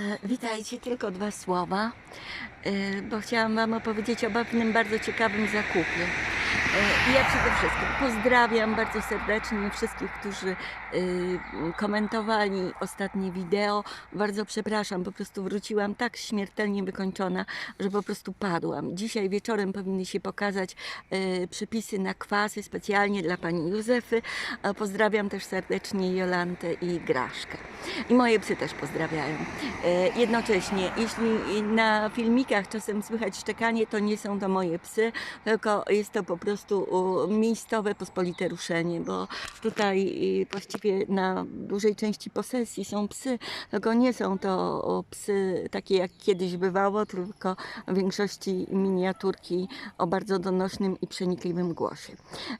E, Witajcie, tylko dwa słowa, e, bo chciałam Wam opowiedzieć o pewnym bardzo ciekawym zakupie. E, ja przede wszystkim pozdrawiam bardzo serdecznie wszystkich, którzy e, komentowali ostatnie wideo. Bardzo przepraszam, po prostu wróciłam tak śmiertelnie wykończona, że po prostu padłam. Dzisiaj wieczorem powinny się pokazać e, przepisy na kwasy specjalnie dla Pani Józefy. E, Pozdrawiam też serdecznie Jolantę i Graszkę. I moje psy też pozdrawiają. Jednocześnie, jeśli na filmikach czasem słychać szczekanie, to nie są to moje psy, tylko jest to po prostu o, miejscowe pospolite ruszenie, bo tutaj właściwie na dużej części posesji są psy, tylko nie są to psy takie jak kiedyś bywało, tylko w większości miniaturki o bardzo donośnym i przenikliwym głosie.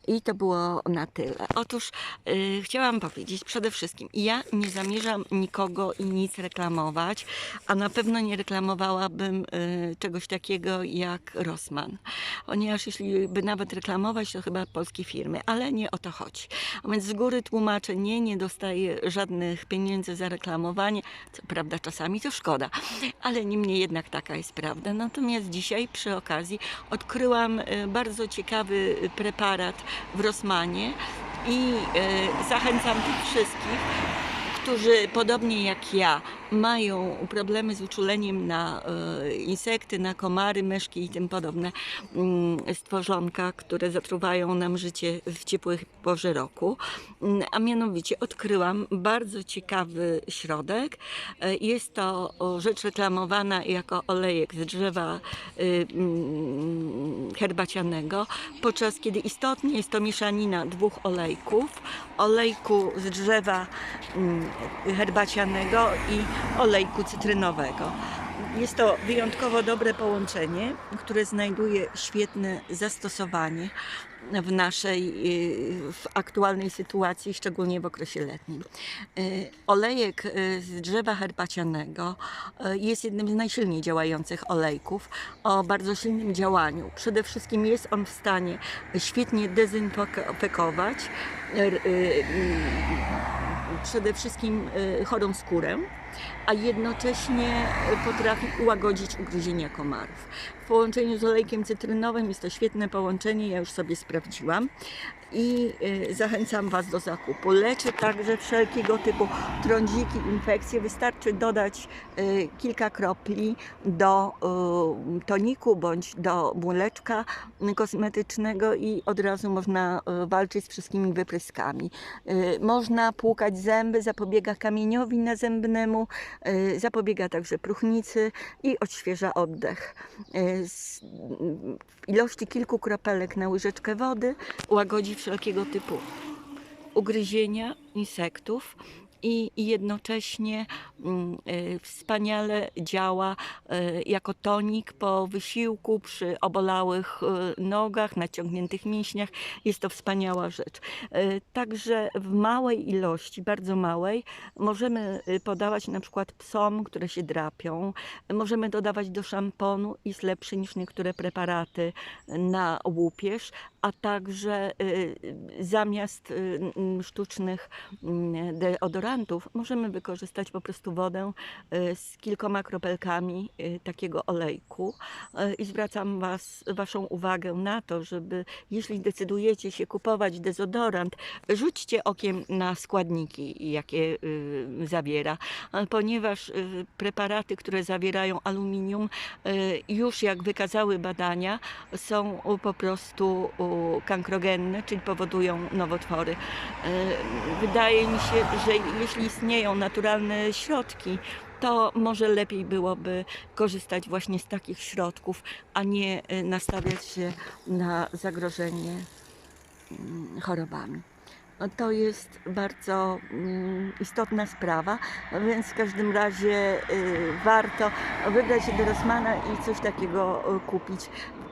I to było na tyle. Otóż y, chciałam powiedzieć przede wszystkim, ja nie zamierzam nikogo i nic reklamować, a na pewno nie reklamowałabym y, czegoś takiego jak Rossmann. Ponieważ jeśli by nawet reklamować, to chyba polskie firmy, ale nie o to chodzi. A więc z góry tłumaczę, nie, nie dostaję żadnych pieniędzy za reklamowanie. Co prawda czasami to szkoda, ale niemniej jednak taka jest prawda. Natomiast dzisiaj przy okazji odkryłam y, bardzo ciekawy preparat w Rossmanie i y, zachęcam tych wszystkich, którzy podobnie jak ja mają problemy z uczuleniem na e, insekty, na komary, myszki i tym podobne mm, stworzonka, które zatruwają nam życie w ciepłych porze roku. Mm, A mianowicie odkryłam bardzo ciekawy środek. E, Jest to rzecz reklamowana jako olejek z drzewa y, mm, herbacianego, podczas kiedy istotnie jest to mieszanina dwóch olejków. Olejku z drzewa herbacianego i olejku cytrynowego. Jest to wyjątkowo dobre połączenie, które znajduje świetne zastosowanie w naszej y, w aktualnej sytuacji, szczególnie w okresie letnim. Y, Olejek y, z drzewa herbacianego jest jednym z najsilniej działających olejków o bardzo silnym działaniu. Przede wszystkim jest on w stanie świetnie dezynfekować przede wszystkim y, chorą skórę, a jednocześnie potrafi ułagodzić ugryzienia komarów. W połączeniu z olejkiem cytrynowym jest to świetne połączenie, ja już sobie sprawdziłam i y, zachęcam Was do zakupu. Leczy także wszelkiego typu trądziki, infekcje. Wystarczy dodać y, kilka kropli do y, toniku bądź do młeczka kosmetycznego i od razu można walczyć z wszystkimi wypryskami. Można płukać zęby, zapobiega kamieniowi nazębnemu, zapobiega także próchnicy i odświeża oddech. Z- ilości kilku kropelek na łyżeczkę wody łagodzi wszelkiego typu. Ugryzienia insektów i i jednocześnie mm, y, wspaniale działa y, jako tonik po wysiłku przy obolałych y, nogach, naciągniętych mięśniach. Jest to wspaniała rzecz. Także w małej ilości, bardzo małej, możemy podawać na przykład psom, które się drapią. Możemy dodawać do szamponu, jest lepszy niż niektóre preparaty na łupież, a także zamiast sztucznych mm, możemy wykorzystać po prostu wodę y, z kilkoma kropelkami y, takiego olejku. Y, I zwracam was, Waszą uwagę na to, żeby jeśli decydujecie się kupować dezodorant, rzućcie okiem na składniki, jakie zawiera, ponieważ preparaty, które zawierają aluminium, już jak wykazały badania, są po prostu kankrogenne, czyli powodują nowotwory. Wydaje mi się, że jeśli istnieją naturalne środki, to może lepiej byłoby korzystać właśnie z takich środków, a nie y, nastawiać się na zagrożenie mm, chorobami. To jest bardzo mm, istotna sprawa, więc w każdym razie y, warto wybrać się do Rossmana i coś takiego y, kupić.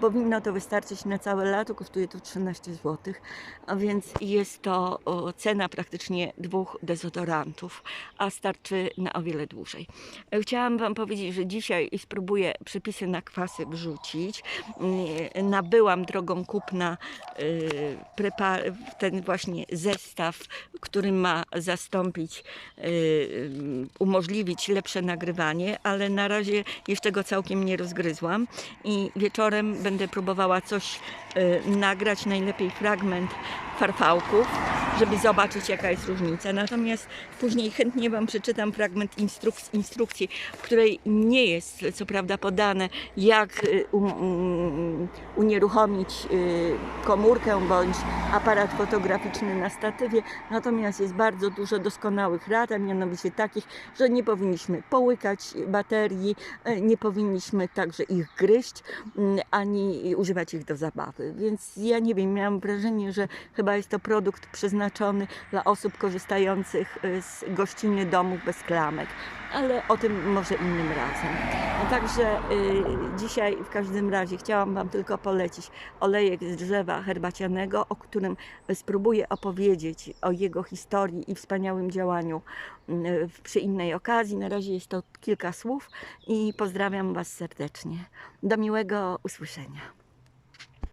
Powinno to wystarczyć na całe lato, kosztuje to 13 zł, a więc jest to cena praktycznie dwóch dezodorantów, a starczy na o wiele dłużej. Chciałam Wam powiedzieć, że dzisiaj spróbuję przepisy na kwasy wrzucić. Mm, Nabyłam drogą kupna y, ten właśnie zestaw zestaw, który ma zastąpić, y, y, umożliwić lepsze nagrywanie, ale na razie jeszcze go całkiem nie rozgryzłam. I wieczorem będę próbowała coś nagrać, najlepiej fragment farfałków, żeby zobaczyć jaka jest różnica. Natomiast później chętnie Wam przeczytam fragment instruk- instrukcji, w której nie jest co prawda podane jak y, um, um, unieruchomić y, komórkę bądź aparat fotograficzny na statywie, natomiast jest bardzo dużo doskonałych rad, a mianowicie takich, że nie powinniśmy połykać baterii, nie powinniśmy także ich gryźć, mm, ani używać ich do zabawy. Więc ja nie wiem, miałam wrażenie, że chyba jest to produkt przeznaczony dla osób korzystających e, z gościny domów bez klamek, ale o tym może innym razem. No Także y, dzisiaj w każdym razie chciałam Wam tylko polecić olejek z drzewa herbacianego, o którym spróbuję opowiedzieć o jego historii i wspaniałym działaniu y, przy innej okazji. Na razie jest to kilka słów i pozdrawiam Was serdecznie. Do miłego usłyszenia.